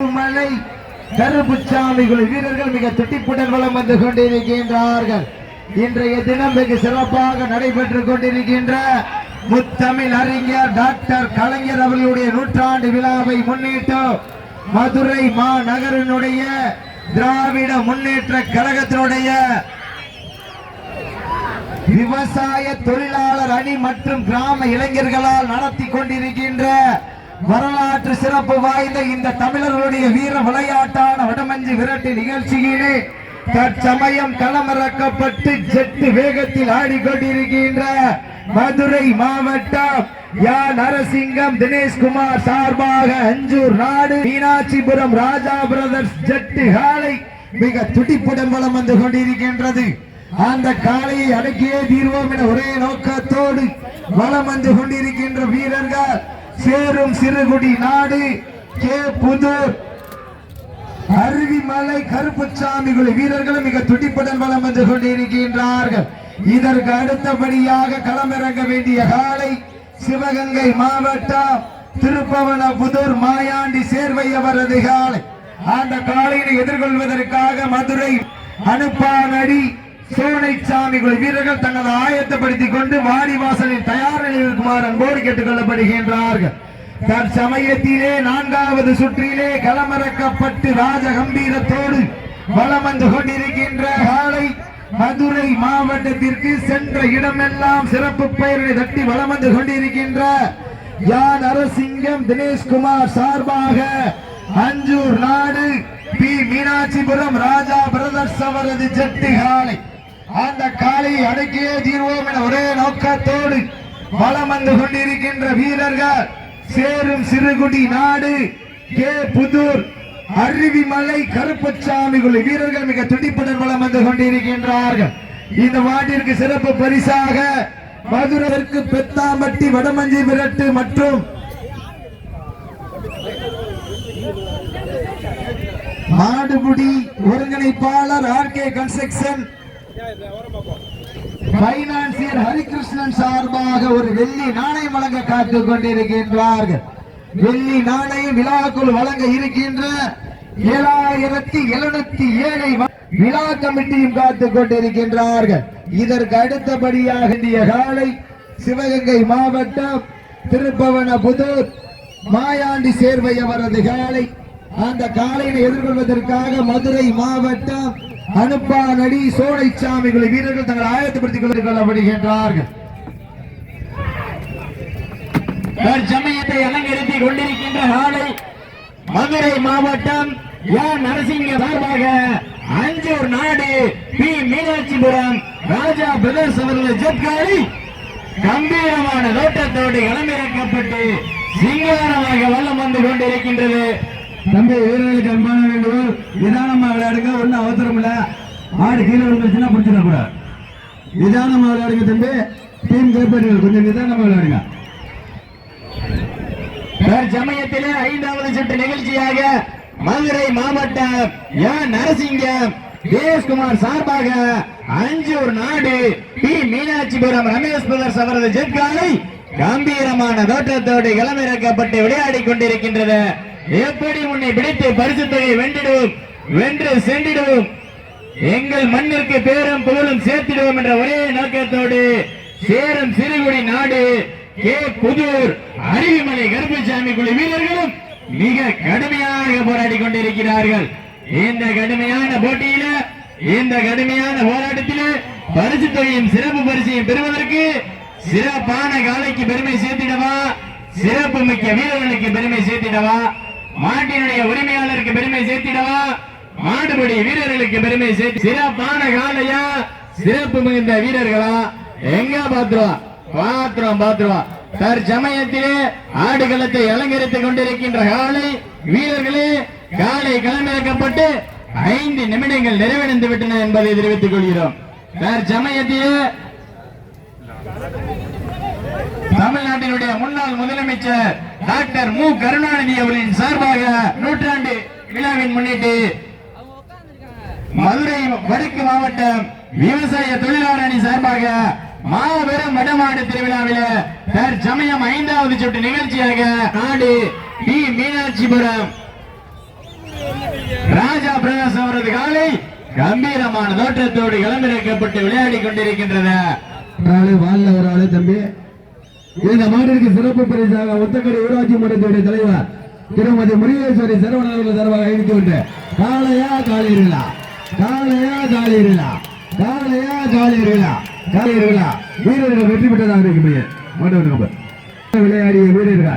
மலை கருப்புச்சாமிகள் வீரர்கள் மிக திட்டிப்புடன் வளம் வந்து கொண்டிருக்கின்றார்கள். இன்றைய தினம் வெகு சிறப்பாக நடைபெற்றுக் கொண்டிருக்கின்ற முத்தமிழ் அறிஞர் டாக்டர் கலைஞர் அவர்களுடைய நூற்றாண்டு விழாவை முன்னிட்டு மதுரை மாநகரனுடைய திராவிட முன்னேற்ற கழகத்தினுடைய விவசாய தொழிலாளர் அணி மற்றும் கிராம இளைஞர்களால் நடத்தி கொண்டிருக்கின்ற வரலாற்று சிறப்பு வாய்ந்த இந்த தமிழர்களுடைய வீர விளையாட்டான வடமஞ்சி விரட்டு நிகழ்ச்சியிலே தற்சமயம் களமிறக்கப்பட்டு ஜெட்டு வேகத்தில் ஆடிக்கொண்டிருக்கின்ற மதுரை மாவட்டம் யா. நரசிங்கம் தினேஷ்குமார் சார்பாக அஞ்சூர் நாடு மீனாட்சிபுரம் ராஜா பிரதர்ஸ் ஜெட்டு காலை மிக துடிப்புடன் வலம் வந்து கொண்டிருக்கின்றது. அந்த காளையை அடக்கியே தீர்வோம் என ஒரே நோக்கத்தோடு வலம் வந்து கொண்டிருக்கின்ற வீரர்கள் சேரும் சிறுகுடி நாடு கே புதூர் அருவிமலை கருப்புச்சாமி வீரர்களும் மிக துடிப்புடன் வளம் வந்து கொண்டிருக்கின்றார்கள். இதற்கு அடுத்தபடியாக களமிறங்க வேண்டிய காலை சிவகங்கை மாவட்டம் திருப்பவன புதூர் மாயாண்டி சேர்வை அவரது காலை. அந்த காலையை எதிர்கொள்வதற்காக மதுரை அனுப்பானடி சோனைச்சாமி குழு வீரர்கள் தங்களை ஆயத்தப்படுத்திக் கொண்டு வாடிவாசலில் தயார் நிலையில் இருக்குமாறு அன்போடு கேட்டுக் கொள்ளப்படுகின்றார்கள் தற்சமயத்திலே நான்காவது சுற்றிலே களமிறக்கப்பட்டு ராஜ கம்பீரத்தோடு வலம் வந்து கொண்டிருக்கின்ற காலை மதுரை மாவட்டத்திற்கு சென்ற இடமெல்லாம் சிறப்பு பெயர்களை தட்டி வளம் வந்து கொண்டிருக்கின்ற யான் அரசிங்கம் தினேஷ்குமார் சார்பாக அஞ்சூர் நாடு பி மீனாட்சிபுரம் ராஜா பிரதர்ஸ் அவரது ஜெட்டி காலை அந்த காலை அடக்கியே தீர்வோம் என ஒரே நோக்கத்தோடு வலம் வந்து கொண்டிருக்கின்ற வீரர்கள் சேரும் சிறுகுடி நாடு கே. புதூர் அருவிமலை கருப்பசாமி குழு வீரர்கள் மிக துடிப்புடன் வளம் வந்து கொண்டிருக்கின்றார்கள். இந்த வாட்டிற்கு சிறப்பு பரிசாக மதுரவிற்கு பெத்தாம்பட்டி வடமஞ்சி விரட்டு மற்றும் மாடுபுடி ஒருங்கிணைப்பாளர் R K construction financier Harikrishnan சார்பாக ஒரு வெள்ளி நாணயம் வழங்க காத்துக் கொண்டிருக்கின்றார்கள். வெள்ளி நாணயம் விழாக்குள் வழங்க இருக்கின்ற ஏழாயிரத்தி எழுநூத்தி ஏழை விழா கமிட்டியும் காத்துக் கொண்டிருக்கின்றார்கள். இதற்கு அடுத்தபடியாக இந்திய காலை சிவகங்கை மாவட்டம் திருப்பவன புதூர் மாயாண்டி சேர்வை அவரது காலை. அந்த காலையை எதிர்கொள்வதற்காக மதுரை மாவட்டம் அனுப்பானடி சோலை சாமிகளை வீரர்கள் தங்கள் ஆயத்தப்படுத்திக் கொண்டு கொள்ளப்படுகின்றார்கள் தற்சமயத்தை அலங்கரித்துக் கொண்டிருக்கின்ற காலை மதுரை மாவட்டம் யார் நரசிங்க சார்பாக அஞ்சூர் நாடு பி. மீனாட்சிபுரம் ராஜா பிரதர்ஸ் அவர்கள் ஜெட்காரி கம்பீரமான தோட்டத்தோடு களமிறக்கப்பட்டு சிங்காரமாக வல்லம் வந்து கொண்டிருக்கின்றது. தம்பி வீரர்களுக்கு அன்பான வேண்டுகோள் நிதானமா விளையாடுங்க ஒன்றும் அவசரம் இல்லை. ஆடு கீழே விழுந்துச்சுன்னா பிடிச்சிட கூடாது. நிதானமா விளையாடுங்க தம்பி. டீம் கைப்பற்றுங்கள் கொஞ்சம் நிதானமா விளையாடுங்க. சமயத்திலே ஐந்தாவது சுற்று நிகழ்ச்சியாக மதுரை மாவட்டம் யான் நரசிங்கம் தேஷ்குமார் சார்பாக அஞ்சூர் நாடு பி மீனாட்சிபுரம் ரமேஷ் பிரதர்ஸ் அவரது ஜெட்காலை கம்பீரமான தோற்றத்தோடு களமிறக்கப்பட்டு விளையாடி கொண்டிருக்கின்றது. எப்படி உன்னை பிடித்து பரிசு தொகை வென்றிடுவோம்? வென்று சென்றிடுவோம். எங்கள் மண்ணிற்கு பேரும் புகழும் சேர்த்திடுவோம் என்ற ஒரே நோக்கத்தோடு சேரும் சிறுகுடி நாடு கே. புதூர் அருவிமலை கருப்பசாமி குழு வீரர்களும் மிக கடுமையாக போராடி கொண்டிருக்கிறார்கள். இந்த கடுமையான போட்டியில இந்த கடுமையான போராட்டத்தில் பரிசு தொகையும் சிறப்பு பரிசையும் பெறுவதற்கு சிறப்பான காலைக்கு பெருமை சேர்த்திடவா? சிறப்பு மிக்க வீரர்களுக்கு பெருமை சேர்த்திடவா? மாட்டினுடைய உரிமையாளருக்கு பெருமை சேர்த்திடவா? மாடுபடி வீரர்களுக்கு பெருமை சேர்த்து சிறப்பான காலையா? சிறப்பு மிகுந்த வீரர்களா? எங்க பாத்துருவா? பாத்துருவோம் பாத்துருவோம் தற்சமயத்திலே ஆடுகளத்தை அலங்கரித்துக் கொண்டிருக்கின்ற காலை வீரர்களே காலை களமிறக்கப்பட்டு ஐந்து நிமிடங்கள் நிறைவடைந்து விட்டன என்பதை தெரிவித்துக் கொள்கிறோம். தற்சமயத்திலே தமிழ்நாட்டினுடைய முன்னாள் முதலமைச்சர் டாக்டர் மு. கருணாநிதி அவர்களின் சார்பாக நூற்றாண்டு விழாவின் முன்னிட்டு மதுரை வடக்கு மாவட்டம் விவசாய தொழிலாளர் அணி சார்பாக மாபெரும் வடமாடு திருவிழாவில் தற்சமயம் ஐந்தாவது சுற்று நிகழ்ச்சியாக நாடு பி. மீனாட்சிபுரம். ராஜா பிரகாஷ் அவரது காலை கம்பீரமான தோற்றத்தோடு கிளம்பிறக்கப்பட்டு விளையாடி கொண்டிருக்கின்றன. ஆளு வாழ்ல ஒரு ஆளு தம்பி. இந்த மாட்டிற்கு சிறப்பு பரிசாக ஒத்தக்கடை ஊராட்சி மன்றத்துடைய தலைவர் திருமதி முருகேஸ்வரி சரவணன் அவர்கள் தருவாக ஐந்து ஒன்று காளையா காளிர்களா காளையா காளிர்களா காளையா காளிர்களா காளிர்களா வீரர்கள் வெற்றி பெற்றதாக இருக்க முடியும் விளையாடிய வீரர்கள்.